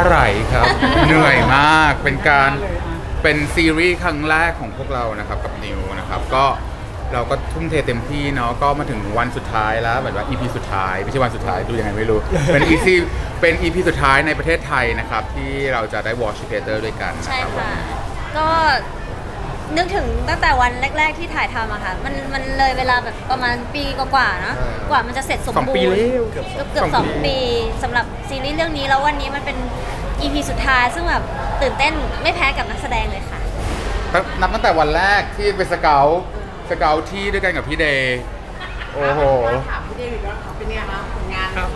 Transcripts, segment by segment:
าไหลครับ เหนื่อยมากเป็นการเป็นซีรีส์ครั้งแรกของพวกเรานะครับกับนิวนะครับก็เราก็ทุ่มเทเต็มที่เนาะก็มาถึงวันสุดท้ายแล้วแบบว่า EP สุดท้ายไม่ใช่วันสุดท้ายดูยังไงไม่รู้ เป็น EP เป็น EP สุดท้ายในประเทศไทยนะครับ ที่เราจะได้ watch together ด้วยกันนะใช่ครับ ค่ะ ก็ นึกถึงตั้งแต่วันแรก ๆที่ถ่ายทำอะค่ะ มันมันเลยเวลาแบบประมาณปีกว่าๆเนอะใช่กว่ามันจะเสร็จสมสองบูปีรณ์แล้วเกือบเกือบสองปีสำหรับซีรีส์เรื่องนี้แล้ววันนี้มันเป็น EP สุดท้ายซึ่งแบบตื่นเต้นไม่แพ้กับนักแสดงเลยค่ะ ตั้งนับตั้งแต่วันแรกที่ไปสเกลสเกลที่ด้วยกันกับพี่เดย์โอ้โห ถามพี่เดวิดว่าเป็นไงคะผลงานครับ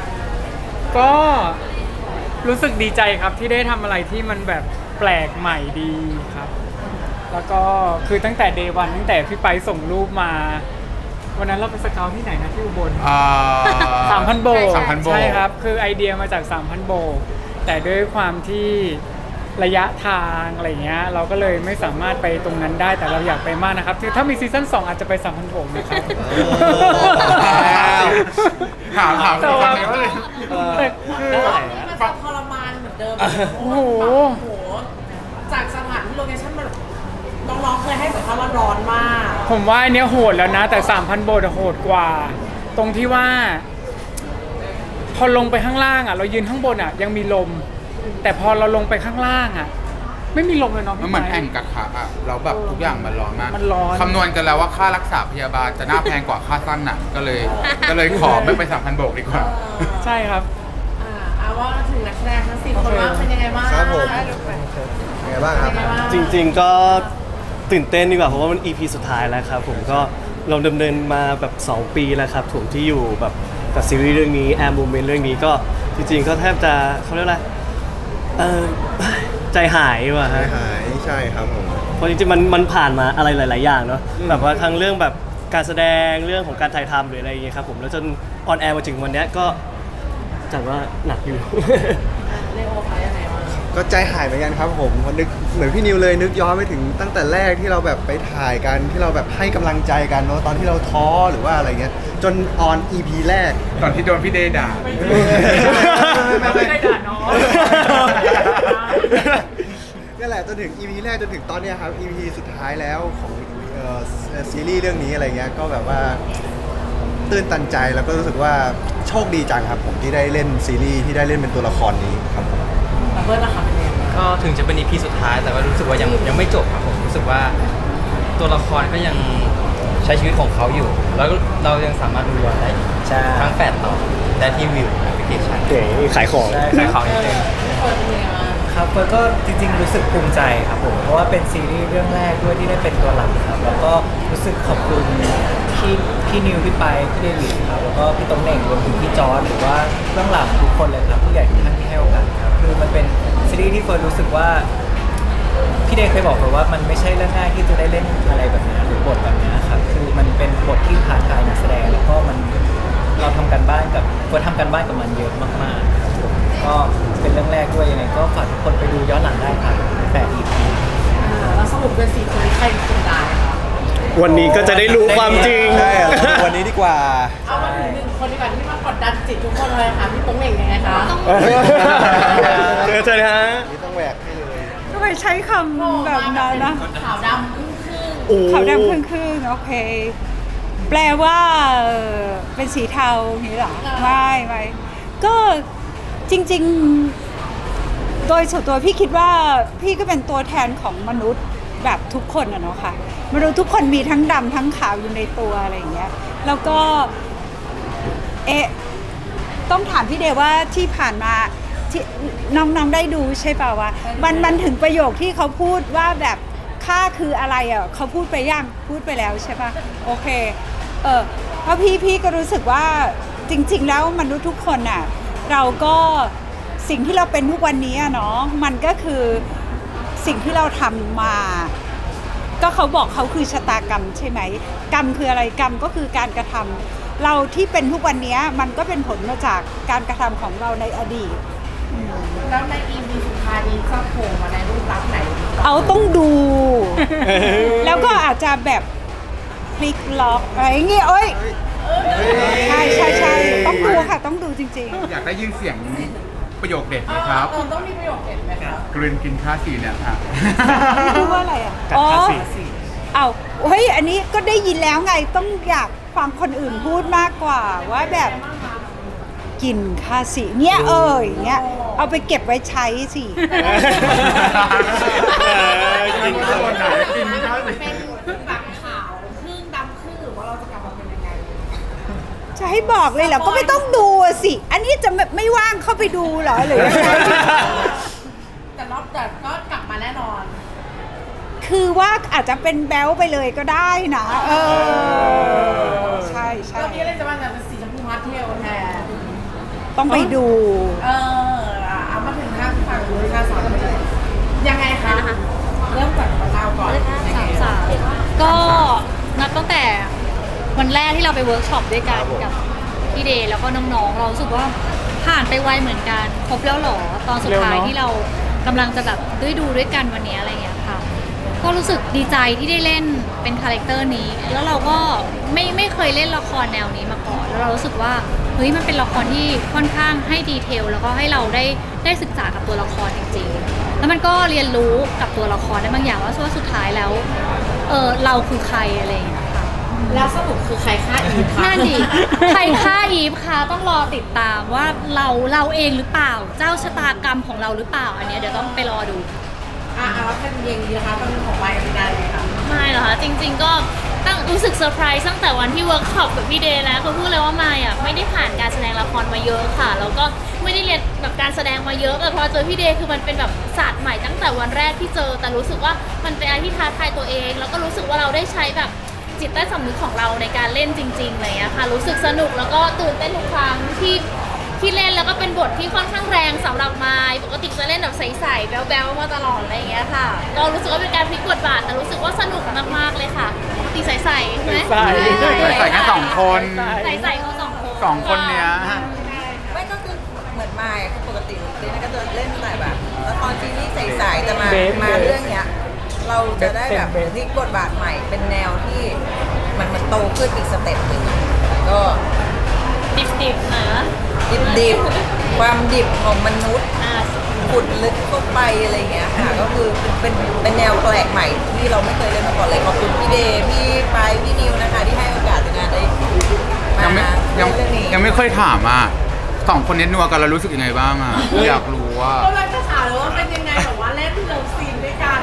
ก็รู้สึกดีใจครับที่ได้ทำอะไรที่มันแบบแปลกใหม่ดีครับ แล้วก็คือตั้งแต่เดวันตั้งแต่พี่ไปส่งรูปมา วันนั้นเราไปสเกาที่ไหนนะที่อุบลอ่า สามพันโบก3,000โบก ใช่ครับ คือไอเดียมาจาก3,000โบกแต่ด้วยความที่ระยะทางอะไรเงี้ยเราก็เลยไม่สามารถไปตรงนั้นได้แต่เราอยากไปมากนะครับคือถ้ามีซีซั่น2อาจจะไป3,000โบกนะครับ ถามถามแต่ถามว่าเลยว่าเลยแต่คือ มันจะทรมานเหมือนเดิมโอ้โห โอ้โห ร้อนมาก ผมว่าอันเนี้ยโหดแล้วนะ แต่ 3,000 โบกโหดกว่า ตรงที่ว่า พอลงไปข้างล่างอะ เรายืนข้างบนอะ ยังมีลม แต่พอเราลงไปข้างล่างอะ ไม่มีลมเลยเนาะมันพี่เหมือนไแอ่งกระทะอะเราแบบทุกอย่างมันร้อนมากมันร้อน คำนวณกันแล้วว่าค่ารักษาพยาบาลจะน่าแพงกว่าค่าสร้างหนังก็เลย ก็เลยขอไม่ไปสามพันโบกดีกว่า ใช่ครับ อ่าเอาว่าถึงนักแสดงทั้งสี่คนว่าเป็นยังไงบ้างครับผมเป็นเป็นไงบ้างครับ ยังไงบ้างจริงๆก็ ตื่นเต้นดีกว่าเพราะว่ามัน EP สุดท้ายแล้วครับผมก็เราดำเนินมาแบบ 2 ปีแล้วครับผมที่อยู่แบบกับซีรีส์เรื่องนี้แอร์มูเมนต์เรื่องนี้ก็จริงๆก็แทบจะเขาเรียกอะไรเออใจหายว่ะหาฮะยหายใช่ครับผม เพราะจริงๆมันมันผ่านมาอะไรหลาย ๆ อย่างเนาะแบบว่าทั้งเรื่องแบบการแสดงเรื่องของการถ่ายทำหรืออะไรอย่างเงี้ยครับผมแล้วจนออนแอร์มาถึงวันเนี้ยก็จัดว่าหนักอยู่ เลโอคะยังไงบ้าง ก็ใจหายเหมือนกันครับผมเพราะนึกเหมือนพี่นิวเลยนึกย้อนไปถึงตั้งแต่แรกที่เราแบบไปถ่ายกันที่เราแบบให้กำลังใจกันเนาะตอนที่เราท้อหรือว่าอะไรเงี้ยจนออน EP แรก ตอนที่โดนพี่เดย์ด่าไม่ได้ด่าน้อง นั่นแหละจนถึง EP แรกจนถึงตอนเนี้ยครับ EP สุดท้ายแล้วของเอ่อซีรีส์เรื่องนี้อะไรเงี้ยก็แบบว่าตื้นตันใจแล้วก็รู้สึกว่าโชคดีจังครับผมที่ได้เล่นซีรีส์ที่ได้เล่นเป็นตัวละครนี้ ครับผมแล้วเบิร์ดนะคะเป็นยังไงบ้างก็ถึงจะเป็น EP สุดท้ายแต่ว่ารู้สึกว่ายังยังไม่จบครับผมรู้สึกว่าตัวละครก็ยังใช้ชีวิตของเขาอยู่ แล้วเรายังสามารถดูย้อนได้อีกใช่ทั้งแปดตอนได้ที่วิวแอปพลิเคชันเก๋ขายของใช่ขายของนิดนึงเฟิร์นเป็นยังไงบ้างครับเฟิร์นก็จริงๆรู้สึกภูมิใจครับผมเพราะว่าเป็นซีรีส์เรื่องแรกด้วยที่ได้เป็นตัวหลักครับแล้วก็รู้สึกขอบคุณพี่พี่นิวพี่ไปพี่เดวิดครับแล้วก็พี่ตงเหน่งรวมถึงพี่จอร์ดหรือว่าเบื้องหลังทุกคนเลยครับผู้ใหญ่ทุกท่านที่ให้โอกาสครับ คือมันเป็นซีรีส์ที่เฟิร์นรู้สึกว่าพี่เดย์เคยบอกผมว่ามันไม่ใช่เรื่องง่ายที่จะได้เล่นอะไรแบบนี้หรือบทแบบนี้ครับคือมันเป็นบทที่ท้าทายนักแสดงแล้วก็มันเราทำกันบ้านกับควรทำกันบ้านกับมันเยอะมากๆครับก็เป็นเรื่องแรกด้วยยังไงก็ฝากทุกคนไปดูย้อนหลังได้ครับ8 EP อ่าแล้วสรุปเป็นสี่คนใครเป็นคนร้ายคะ วันนี้ก็จะได้รู้ความจริง ใช่เราดูวันนี้ดีกว่า เอามาถึงหนึ่งคนดีกว่าที่มากดดันจิตทุกคนเลยค่ะพี่ตงเหน่งยังไงคะเจอเจอฮะนี่ต้องแหวกให้เลยทำไมใช้คำแบบนั้นนะขาวดำครึ่งครึ่งโอ้ขาวดำครึ่งครึ่งๆโอเค แปลว่าเอ่อเป็นสีเทาอย่างนี้เหรอไม่ไม่ก็จริง ๆ โดยส่วนตัวพี่คิดว่าพี่ก็เป็นตัวแทนของมนุษย์ แบบทุกคนอะเนาะค่ะมนุษย์ทุกคนมีทั้งดำทั้งขาวอยู่ในตัวอะไรอย่างเงี้ยแล้วก็เอ๊ะต้องถามพี่เดว่าที่ผ่านมาที่น้องๆได้ดูใช่เปล่าวะมันมันถึงประโยคที่เขาพูดว่าแบบค่าคืออะไรอะเขาพูดไปยังพูดไปแล้วใช่ปะโอเคเออเพราะพี่พี่ก็รู้สึกว่าจริง ๆ แล้วมนุษย์ทุกคนอะเราก็สิ่งที่เราเป็นทุกวันนี้อะเนาะมันก็คือ สิ่งที่เราทำมา ก็เขาบอกเขาคือชะตากรรมใช่ไหม กรรมคืออะไรกรรมก็คือการกระทำเราที่เป็นทุกวันนี้มันก็เป็นผลมาจากการกระทำของเราในอดีต แล้วใน EP สุดท้ายนี้จะโผล่มาในรูปลักษณ์ไหนเอาต้องดู แล้วก็อาจจะแบบพลิกล็อกอะไรอย่างเงี้ยเอ้ยใช่ใช่ใช่ต้องดูค่ะ ต้องดูจริงอยากได้ยินเสียง ประโยคเด็ดไหมครับเออต้องมีประโยคเด็ดไหมคะกลืนกินข้าวสีเนี่ยอะพูดว่าอะไรอะกัดอ๋อคาสีเอาเฮ้ยอันนี้ก็ได้ยินแล้วไงต้องอยากฟังคนอื่นพูดมากกว่าว่าแบบกินคาสิเนี่ยเอ่ยเนี่ยเอาไปเก็บไว้ใช้สิ เออกินข้าวไหนกินข้าวสี จะให้บอกเลยเหรอ ก็ไม่ต้องดูอะสิ อันนี้จะไม่ไม่ว่างเข้าไปดูเหรอหรือยังไง แต่รอบแต่ก็กลับมาแน่นอน คือว่าอาจจะเป็นแบลไปเลยก็ได้นะ เออ ใช่ใช่รอบนี้อะไรจะมาแบบเป็นสีชมพูพาสเทลแทน ต้องไปดู เอออะเอามาถึงทางฝั่งนู้นค่ะสอนเลยยังไงคะนะคะเริ่มจากเราก่อนสามสามก็นับตั้งแต่ วันแรกที่เราไปเวิร์กช็อปด้วยกันกับพี่เดย์แล้วก็น้องๆ เรารู้สึกว่าผ่านไปไวเหมือนกันครบแล้วเหรอตอนสุดท้ายเร็วเนอะที่เรากำลังจะแบบได้ดูด้วยกันวันนี้อะไรเงี้ยค่ะ ก็รู้สึกดีใจที่ได้เล่นเป็นคาแรคเตอร์นี้ แล้วเราก็ไม่ไม่เคยเล่นละครแนวนี้มาก่อน แล้วเรารู้สึกว่าเฮ้ยมันเป็นละครที่ค่อนข้างให้ดีเทล แล้วก็ให้เราได้ได้ศึกษากับตัวละครจริงๆ แล้วมันก็เรียนรู้กับตัวละครได้บางอย่างว่าว่าสุดท้ายแล้วเออเราคือใครอะไรอย่างเงี้ยค่ะ แล้วสรุปคือใครฆ่าอีฟคะนั่นดิใครฆ่าอีฟคะต้องรอติดตามว่าเราเราเองหรือเปล่า เจ้าชะตากรรมของเราหรือเปล่า อันเนี้ยเดี๋ยวต้องไปรอดูอะเอาว่าเป็นเยังดีนะคะเป็นของไปเป็นการเลยค่ะไม่หรอคะจริง ๆ ก็ตั้งรู้สึกเซอร์ไพรส์ตั้งแต่วันที่เวิร์กช็อปกับพี่เดย์แล้วคือพูดเลยว่าไม่อะไม่ได้ผ่านการแสดงละครมาเยอะค่ะแล้วก็ไม่ได้เรียนแบบการแสดงมาเยอะแต่พอเจอพี่เดย์คือมันเป็นแบบศาสตร์ใหม่ตั้งแต่วันแรกที่เจอ แต่รู้สึกว่ามันเป็นอะไรที่ท้าทายตัวเอง แล้วก็รู้สึกว่าเราได้ใช้แบบ จิตใต้สำนึกของเราในการเล่นจริงๆอะไรอย่างเงี้ยค่ะ รู้สึกสนุกแล้วก็ตื่นเต้นทุกครั้งที่ที่เล่นแล้วก็เป็นบทที่ค่อนข้างแรงสำหรับไมายปกติจะเล่นแบบใสๆแบ๊วๆมาตลอดอะไรอย่างเงี้ยค่ะ ก็รู้สึกว่าเป็นการพลิกบทบาทแต่รู้สึกว่าสนุกมากๆเลยค่ะปกติใสๆใช่ไหมใส่ใส่แค่สองคนใส่ใส่เขาสองคนสองคนเนี้ยไม่ก็คือเหมือนมายคือปกติเล่นก็จะเล่นแต่แบบละครซีรีส์ใสๆแต่มาเบสมาเบสเรื่องเนี้ย เราจะได้แบบเบสพลิกบทบาทใหม่เป็นแนวที่มันมันโตขึ้นอีกสเต็ปหนึ่งก็ดิบๆหน่อยนะดิบดิบความดิบของมนุษย์อ่าขุดลึกเข้าไปอะไรเงี้ยค่ะก็คือเป็นเป็นแนวแปลกใหม่ที่เราไม่เคยเล่นมาก่อนเลยขอบคุณพี่เดย์พี่ปายพี่นิวนะคะ ที่ให้โอกาสในงานได้มายังไม่ยังเล่นเรื่องนี้ยังไม่เคยถามอะสองคนนี้นัวกันเรารู้สึกยังไงบ้างอะ อยากรู้ว่า ก็เลยจะถามเลยว่าเป็นยังไงแบบว่าเล่นเลิฟซีนด้วยกัน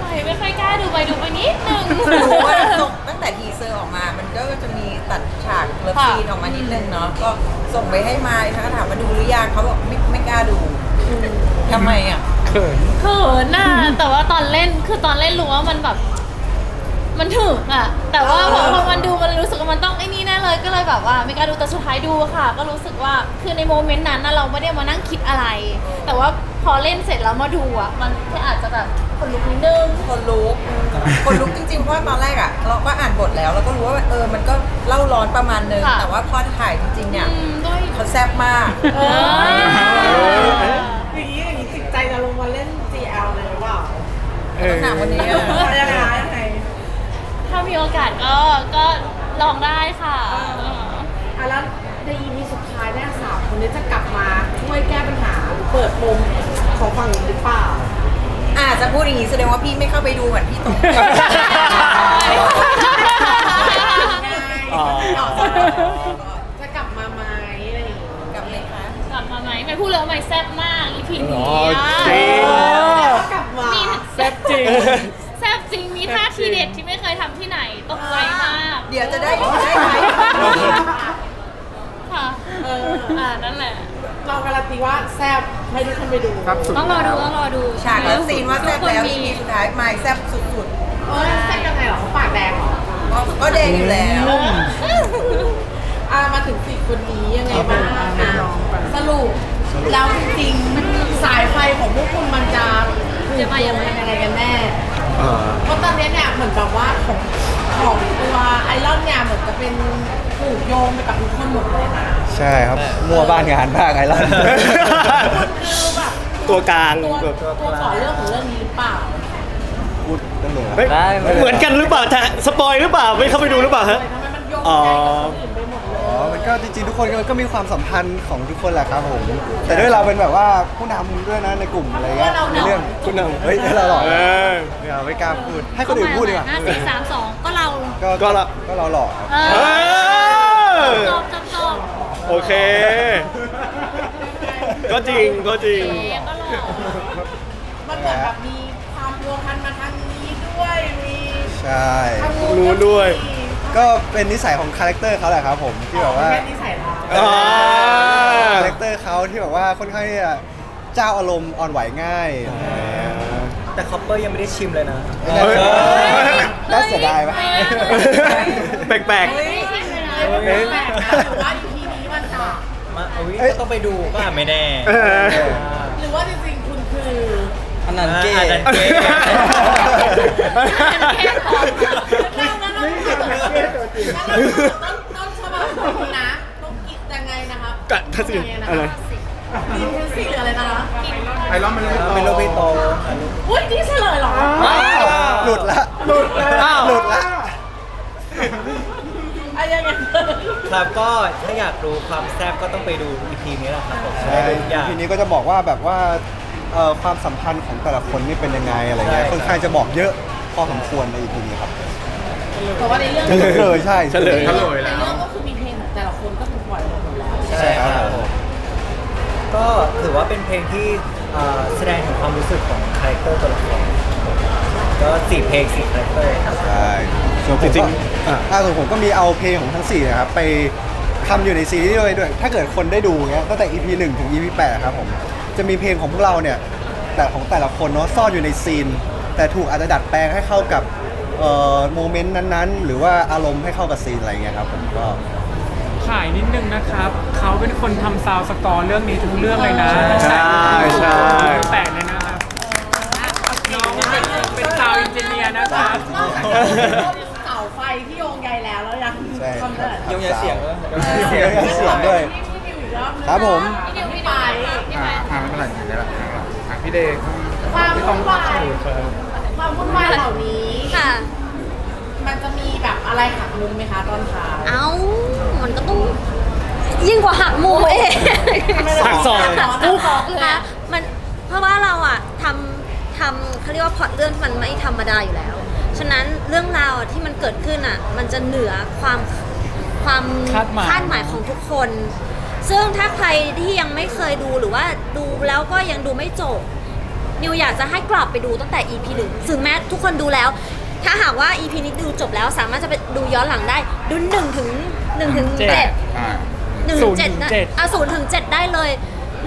ไม่ไม่ค่อยกล้าดูไปดูไปนิดนึง รู้ว่าส่งตั้งแต่ทีเซอร์ออกมา มันก็จะมีตัดฉากเลิฟซีนออกมานิดนึงเนาะ ก็ส่งไปให้มาค่ะก็ถามว่าดูหรือยังเขาบอกไม่ไม่กล้าดูทำไมอะ เขิน เขินน่ะแต่ว่าตอนเล่นคือตอนเล่นรู้ว่ามันแบบ มันถึกอะแต่ว่าพอพอมันดูมันรู้สึกว่ามันต้องไอ้นี่แน่เลยก็เลยแบบว่า ไม่กล้าดูแต่สุดท้ายดูค่ะ ก็รู้สึกว่าคือในโมเมนต์นั้นน่ะเราไม่ได้มานั่งคิดอะไร แต่ว่า พอเล่นเสร็จแล้วมาดูอะมันแค่อาจจะแบบคนลุกนิดนึง คนลุกคนลุกจริงๆ เพราะว่าตอนแรกอะ เราก็อ่านบทแล้วแล้วก็รู้ว่าเออมันก็เล่าร้อนประมาณนึง ค่ะ แต่ว่าพอถ่ายจริงๆเนี่ยอืมด้วยเขาแซ่บมาก เอออย่างนี้อย่างนี้ติดใจจะลงมาเล่น GL เลยหรือเปล่าเออ หนักวันนี้อะยังไงยังไงถ้ามีโอกาสก็ก็ลองได้ค่ะอะแล้วใน EP สุดท้ายเนี่ยสาวคนนี้จะกลับมาช่วยแก้ปัญหาหรือเปิดมุม ของฝั่งนี้หรือเปล่าอาจจะพูดอย่างนี้แสดงว่าพี่ไม่เข้าไปดูเหมือนพี่ตรงอ๋อ จะกลับมาไหมอะไรอย่างเงี้ยกับเลยคะกลับมาไหมไม่พูดเลยว่าไม่แซ่บมากอีพีอ๋นี้ออะจริงกลับมามีแซ่บจริง แซ่บจริงมีท่าทีเด็ดที่ไม่เคยทำที่ไหนตกใจมากเดี๋ยวจะได้ได้ไหมค่ะเอออ่านั่นแหละ เราการันตีว่าแซ่บให้ทุกคนไปดูครับสุดต้องรอดูต้องรอดูฉากแล้วซีนว่าแซ่บแล้วทุกคนมีอีพีสุดท้ายไม่แซ่บสุดเออแซ่บยังไงเหรอเขาปากแดงเหรอๆก็ก็แดงอยู่แล้วอ่ามาถึงสี่คนนี้ยังไงบ้างอะสรุปแล้วจริงๆสายไฟของพวกคุณมันจะผูกโยงกันยังไงกันแน่เพราะตอนนี้เนี่ยเหมือนแบบว่าของ ของตัวไอรอนเนี่ยเหมือนจะเป็นผูกโยงไปกับทุกคนหมดเลยนะใช่ครับมัวบ้านงานบ้างไงล่ะคือแบบตัวกลางตัวแบบตัวขอเรื่องของเรื่องนี้หรือเปล่าพูดเรื่องหนึ่งเฮ้ยเหมือนกันหรือเปล่าจะสปอยหรือเปล่าไม่เข้าไปดูหรือเปล่าฮะ ทำไมมันโยงอ๋อไปกับคนอื่นไปหมดเลยมันก็จริงๆทุกคนก็ก็มีความสัมพันธ์ของทุกคนแหละครับผมแต่ด้วยเราเป็นแบบว่าผู้นำด้วยนะในกลุ่มอะไรเงี้ยในเรื่องผู้นำเฮ้ยเราหล่อเออ เดี๋ยวไม่กล้าพูดให้คนอื่นพูดดีกว่า ห้าสี่สามสองก็เรา ก็ก็ละ ก็เราหล่อครับเอเอออจบจบจบโอเค ก็จริงก็จริงเอ๊ะก็หล่อมันเหมือนแบบมีความพัวพันมาทางนี้ด้วย มีใช่ ทางรู้ด้วย ก็เป็นนิสัยของคาแรคเตอร์เขาแหละครับผมที่แบบว่า แค่นิสัยเราอ่า คาแรคเตอร์เขาที่แบบว่าค่อนข้างที่จะเจ้าอารมณ์อ่อนไหวง่ายแต่คอปเปอร์ยังไม่ได้ชิมเลยนะเออ น่าเสียดายปะ แปลก เฮ้ยเอ๊ะแปลกนะหรือว่า EP นี้มันจะมาเอาวิเอ้ยก็ต้องไปดูก็อาจไม่แน่ๆเออ หรือว่าจริงๆคุณคือ อันนั้นเก้อันนั้นเก้เรานะเราต้นต้นฉบับของนี้นะต้องกินยังไงนะครับกะทัศน์อะไร กินคือสีหรืออะไรนะคะไอรอนมันเลย เป็นโรบิโต อุ้ยนี่เฉลยเหรอ หลุดละหลุดละหลุดละอะยังไงครับก็ถ้าอยากรู้ความแซ่บก็ต้องไปดู EP นี้แหละครับผมใช่ได้ดูทุกอย่าง ทีนี้ก็จะบอกว่าแบบว่าเอ่อความสัมพันธ์ของแต่ละคนนี่เป็นยังไงอะไรเงี้ยใช่ ค่อนข้างจะบอกเยอะพอสมควรในอีพีนี้ครับแต่ว่าในเรื่องเฉลยเลยใช่ เฉลยเฉลยในแล้วเรื่องก็คือมีเพลงของแต่ละคนก็ถูกปล่อยหมดแล้ว ใช่ครับก็ถือว่าเป็นเพลงที่เอ่อแสดงถึงความรู้สึกของคาแรคเตอร์ตัวละคร ก็สี่เพลงสี่คาแรคเตอร์ครับ ใช่ส่วนผมจริก็งๆอะ อ่าส่วนผมก็มีเอาเพลงของทั้ง4นะครับไปทำอยู่ในซีรีส์ด้วยด้วย ถ้าเกิดคนได้ดูเงี้ยตั้งแต่ EP 1 ถึง EP 8 ครับผม จะมีเพลงของพวกเราเนี่ย แต่ของแต่ละคนเนาะซ่อนอยู่ในซีน แต่ถูกอาจจะดัดแปลงให้เข้ากับเอ่อโมเมนต์นั้นๆ หรือว่าอารมณ์ให้เข้ากับซีนอะไรเงี้ยครับผมก็ ขายนิดนึงนะครับ เขาเป็นคนทำซาวด์สกอร์เรื่องนี้ทุกเรื่องเลยนะใช่ใช่แปลกเลยนะครับน้องเป็นเป็นซาวด์อิ นเจเนียร์นะครับเสาไฟที่โยงใยแล้วแล้วยังใช่ทำได้ยงยาเสียงด้วย เสียงเสียงด้วยพี่นิวอีกรอบนึงครับผม พี่นิวพี่ไป อ่าอ่าไม่เป็นไรอยู่ได้ละอะพี่เดย์ความวุ่นวาย ความวุ่นวายเหล่านี้ ค่ะ มันจะมีแบบอะไรหักมุมไหมคะตอนท้ายเอ้า มันก็ต้องยิ่งกว่าหักมุมเอง หักศอก หักศอกเลยนะมันเพราะว่าเราอะทำ ทำเขาเรียกว่าพล็อตเรื่องที่มันไม่ธรรมดาอยู่แล้ว ฉะนั้นเรื่องราวอะที่มันเกิดขึ้นอะมันจะเหนือความความคาดหมายคาดหมายของทุกคน ซึ่งถ้าใครที่ยังไม่เคยดูหรือว่าดูแล้วก็ยังดูไม่จบ นิวอยากจะให้กลับไปดูตั้งแต่ EP หนึ่งถึงแม้ทุกคนดูแล้ว ถ้าหากว่า EP นี้ดูจบแล้วสามารถจะไปดูย้อนหลังได้ ดูหนึ่งถึงหนึ่งถึงเจ็ด เจ็ด อ่า หนึ่งศูถึนย์งเจ็ดถึงนะเจ็ดอะศูนย์ถึงเจ็ดได้เลย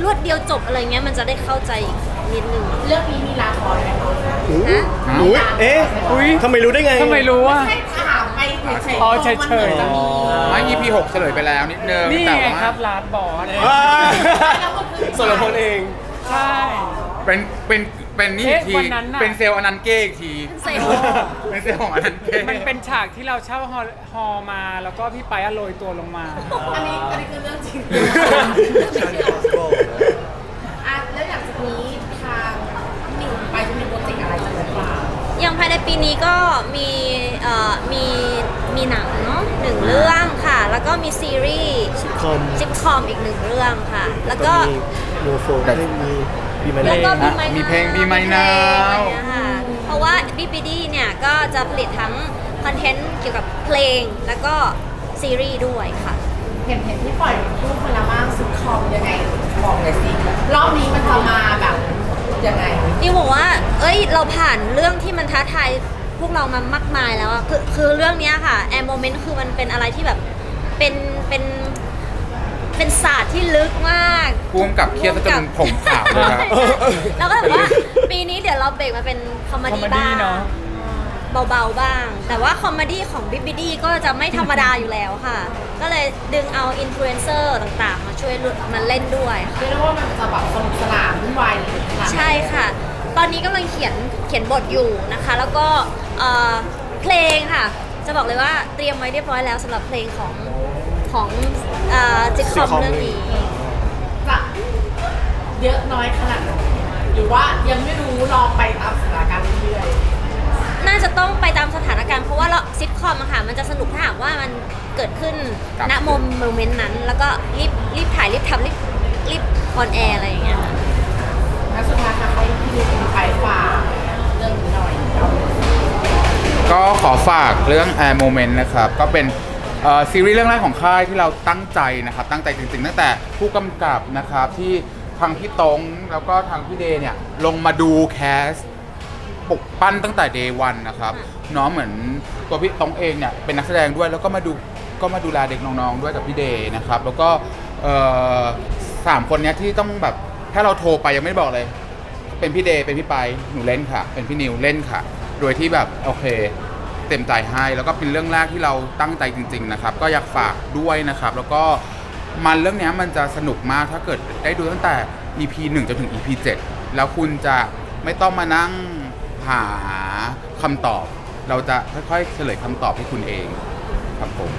รวดเดียวจบอะไรเงี้ยมันจะได้เข้าใจอีก นิดนึงเรื่องนี้มีลาครไหมคะนะอุ้ยเอ๊ะอุ๊ยทำไมรู้ได้ไงทำไมรู้ว่าให้ถามไปเฉยๆอ๋อพราะมันเฉยๆหมือนจะมีไม่ EP 6เฉลยไปแล้วนิดนึงนี่แต่ไงว่าครับลาดบอสว้ายแล้วมันคือส่วนละคนเอง ใช่ เป็นเป็นเป็นนี่อีกทีเอ๊ะวันนั้นน่ะ เป็นเซลล์อนันต์เก้อีกทีเซลล์เป็นเซลล์ของอนันต์เก้มันเป็นฉากที่เราเช่าฮอลฮอลมาแล้วก็พี่ไปอะโรยตัวลงมา อันนี้อันนี้คือเรื่องจริง ปีนี้ก็มีเอ่อมีมีหนังเนาะหนึ่งเรื่องค่ะ แล้วก็มีซีรีส์ซิทคอมซิทคอมอีกหนึ่งเรื่องค่ะ แล้วก็ มีโมโฟได้มีบีมันแล้วก็เพลงมีมีเพลง Be My มี Now เพลงอะไรเงี้ยค่ะเพราะว่า BPD เนี่ย ก็จะผลิตทั้งคอนเทนต์เกี่ยวกับเพลงแล้วก็ซีรีส์ด้วยค่ะ เห็นเห็นที่ปล่อยรูปพลาบ้างซุดคอมยังไงบอกเลยสิรอบนี้มันจะมาแบบ ยังไง นิวบอกว่า เอ้ย เราผ่านเรื่องที่มันท้าทายพวกเรามามากมายแล้วอะคือคือเรื่องเนี้ยค่ะแอมโมเมนต์คือมันเป็นอะไรที่แบบเป็นเป็นเป็นศาสตร์ที่ลึกมากพ่วงกับเครียดซะจนผมขาวเลยครับแล้วก็แบบว่าปีนี้เดี๋ยวเราเบรกมาเป็นคอมเมคอมดี้เมดี้บ้าง เนอะ เบาๆบ้าง แต่ว่าคอมเมดี้ของบิ๊บบิดี้ก็จะไม่ธรรมดาอยู่แล้วค่ะ ก็เลยดึงเอาอินฟลูเอนเซอร์ต่างๆ มาช่วยมาเล่นด้วยค่ะ เรียกได้ว่ามันจะแบบสนุกสนานวุ่นวายเลยขนาดนั้นใช่ค่ะ ตอนนี้กำลังเขียนเขียนบทอยู่นะคะ แล้วก็เอ่อเพลงค่ะ จะบอกเลยว่าเตรียมไว้เรียบร้อยแล้วสำหรับเพลงของของจิคคอม Sitcom เรื่องนี้ จะเยอะน้อยขนาดไหนหรือว่ายังไม่รู้ลองไปตามสถานการณ์เรื่อย น่าจะต้องไปตามสถานการณ์เพราะว่าเราซิทคอมอะค่ะมันจะสนุกถ้าหากว่ามันเกิดขึ้นครับ ณโมเมนต์นั้น แล้วก็รีบรีบถ่ายรีบทำรีบรีบออนแอร์อะไรอย่างเงี้ยค่ะ แล้วสุดท้ายค่ะให้พี่นิวเป็นไปฝากเรื่องนี้หน่อยก็ขอฝากเรื่อง Air Moment นะครับ ก็เป็นเอ่อซีรีส์เรื่องแรกของค่ายที่เราตั้งใจนะครับ ตั้งใจจริงๆ ตั้งแต่ผู้กำกับนะครับ ที่ทางพี่ตงแล้วก็ทางพี่เดย์เนี่ย ลงมาดูแคส ปลุกปั้นตั้งแต่ day one นะครับเน้องเหมือนตัวพี่ตงเองเนี่ยเป็นนักแสดงด้วยแล้วก็มาดูก็มาดูแลเด็กน้องๆด้วยกับพี่เดย์นะครับ แล้วก็เอ่อสามคนเนี้ยที่ต้องแบบถ้าเราโทรไปยังไม่ได้บอกเลย เป็นพี่เดย์เป็นพี่ไปหนูเล่นค่ะ เป็นพี่นิวเล่นค่ะ โดยที่แบบโอเค เต็มใจให้แล้วก็เป็นเรื่องแรกที่เราตั้งใจจริง ๆ นะครับ ก็อยากฝากด้วยนะครับ แล้วก็มันเรื่องเนี้ยมันจะสนุกมากถ้าเกิดได้ดูตั้งแต่ EP 1จนถึง EP 7 แล้วคุณจะไม่ต้องมานั่ง หาคำตอบ เราจะค่อยๆเฉลยคำตอบให้คุณเองครับผม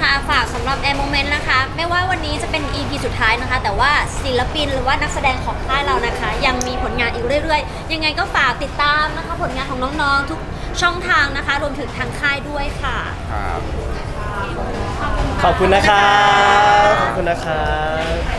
ค่ะฝากสำหรับ Air Moment นะคะ ไม่ว่าวันนี้จะเป็น EP สุดท้ายนะคะ แต่ว่าศิลปินหรือว่านักแสดงของค่ายเรานะคะ ยังมีผลงานอีกเรื่อยๆ ยังไงก็ฝากติดตามนะคะ ผลงานของน้องๆ ทุกช่องทางนะคะ รวมถึงทางค่ายด้วยค่ะ ครับ ขอบคุณนะครับ ขอบคุณนะครับ